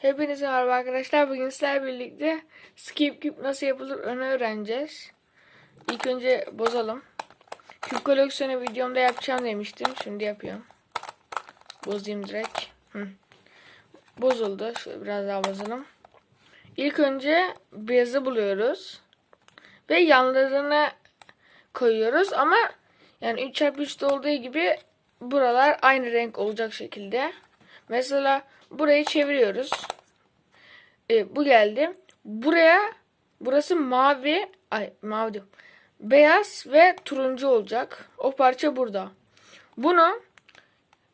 Hepinize merhaba arkadaşlar. Bugün sizlerle birlikte skip küp nasıl yapılır onu öğreneceğiz. İlk önce bozalım. Küp koleksiyonu videomda yapacağım demiştim. Şimdi yapıyorum. Bozayım direkt. Hı. Bozuldu. Şöyle biraz daha bozalım. İlk önce beyazı buluyoruz. Ve yanlarına koyuyoruz ama yani 3x3'te olduğu gibi buralar aynı renk olacak şekilde. Mesela burayı çeviriyoruz. E, bu geldi. Buraya burası mavi ay mavi diyorum. Beyaz ve turuncu olacak. O parça burada. Bunu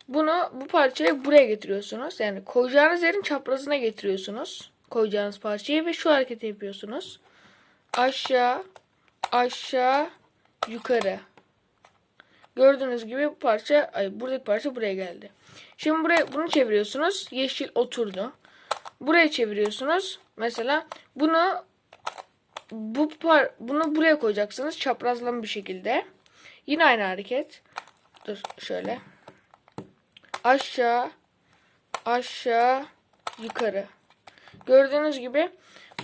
bunu bu parçayı buraya getiriyorsunuz. Yani koyacağınız yerin çaprazına getiriyorsunuz. Koyacağınız parçayı ve şu hareketi yapıyorsunuz. Aşağı aşağı yukarı. Gördüğünüz gibi parça, ay buradaki parça buraya geldi. Şimdi buraya bunu çeviriyorsunuz. Yeşil oturdu. Buraya çeviriyorsunuz. Mesela bunu bu par bunu buraya koyacaksınız çaprazlama bir şekilde. Yine aynı hareket. Dur şöyle. Aşağı aşağı yukarı. Gördüğünüz gibi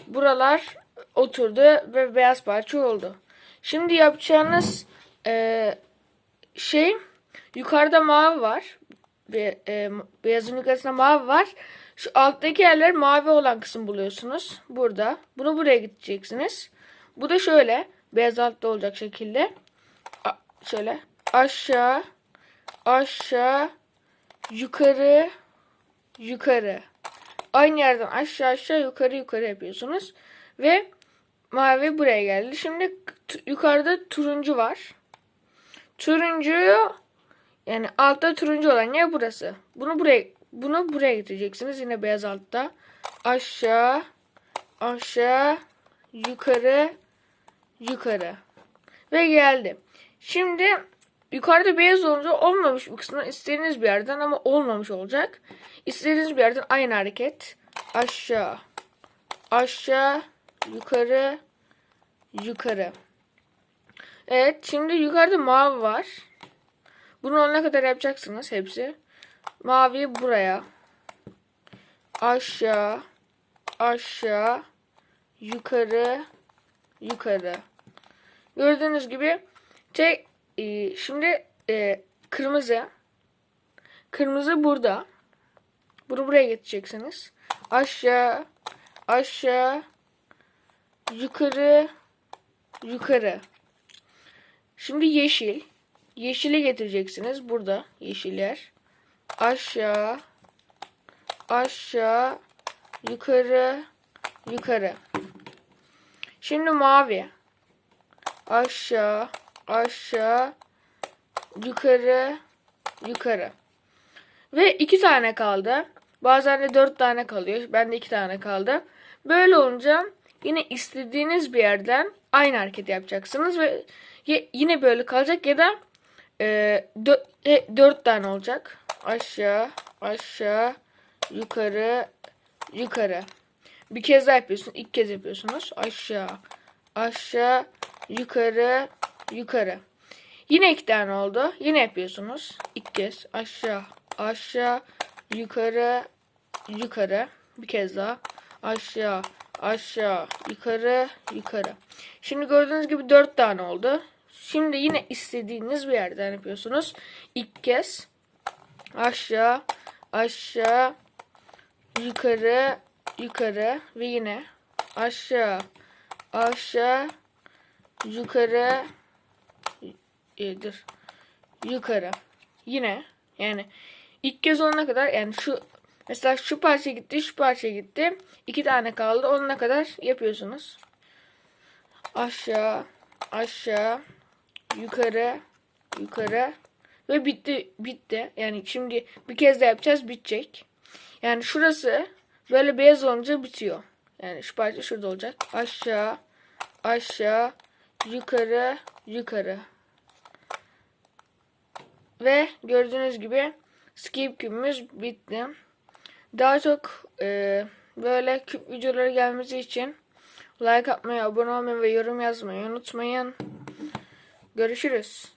buralar oturdu ve beyaz parça oldu. Şimdi yapacağınız eee şey yukarıda mavi var. Be, e, beyazın yukarısında mavi var. Şu alttaki yerler mavi olan kısım buluyorsunuz. Burada. Bunu buraya gideceksiniz. Bu da şöyle. Beyaz altta olacak şekilde. A, şöyle. Aşağı. Aşağı. Yukarı. Yukarı. Aynı yerden aşağı aşağı yukarı yukarı yapıyorsunuz. Ve mavi buraya geldi. Şimdi yukarıda turuncu var. Turuncuyu yani altta turuncu olan yer burası. Bunu buraya bunu buraya getireceksiniz. Yine beyaz altta. Aşağı aşağı yukarı yukarı. Ve geldi. Şimdi yukarıda beyaz olunca olmamış bu kısmı istediğiniz bir yerden ama olmamış olacak. İstediğiniz bir yerden aynı hareket. Aşağı aşağı yukarı yukarı. Evet şimdi yukarıda mavi var. Bunu ne kadar yapacaksınız hepsi. Mavi buraya. Aşağı. Aşağı. Yukarı. Yukarı. Gördüğünüz gibi tek e, şimdi e, kırmızı. Kırmızı burada. Bunu buraya getireceksiniz. Aşağı. Aşağı. Yukarı. Yukarı. Şimdi yeşil. Yeşili getireceksiniz. Burada yeşiller. Aşağı. Aşağı. Yukarı. Yukarı. Şimdi mavi. Aşağı. Aşağı. Yukarı. Yukarı. Ve iki tane kaldı. Bazen de dört tane kalıyor. Bende iki tane kaldı. Böyle olunca yine istediğiniz bir yerden aynı hareket yapacaksınız ve yine böyle kalacak ya da e, dört, e, dört tane olacak. Aşağı, aşağı, yukarı, yukarı. Bir kez daha yapıyorsun. İlk kez yapıyorsunuz. Aşağı, aşağı, yukarı, yukarı. Yine iki tane oldu. Yine yapıyorsunuz. İlk kez aşağı, aşağı, yukarı, yukarı. Bir kez daha. Aşağı, aşağı, yukarı, yukarı. Şimdi gördüğünüz gibi dört tane oldu. Şimdi yine istediğiniz bir yerden yapıyorsunuz. İlk kez aşağı, aşağı, yukarı, yukarı ve yine aşağı, aşağı, yukarı, e, dur, yukarı. Yine yani ilk kez olana kadar yani şu mesela şu parça gitti, şu parça gitti. iki tane kaldı. Onuna kadar yapıyorsunuz. Aşağı, aşağı, yukarı, yukarı ve bitti, bitti. Yani şimdi bir kez daha yapacağız, bitecek. Yani şurası böyle beyaz olunca bitiyor. Yani şu parça şurada olacak. Aşağı, aşağı, yukarı, yukarı. Ve gördüğünüz gibi skip küpümüz bitti. Daha çok e, böyle küp videoları gelmesi için like atmayı, abone olmayı ve yorum yazmayı unutmayın. Görüşürüz.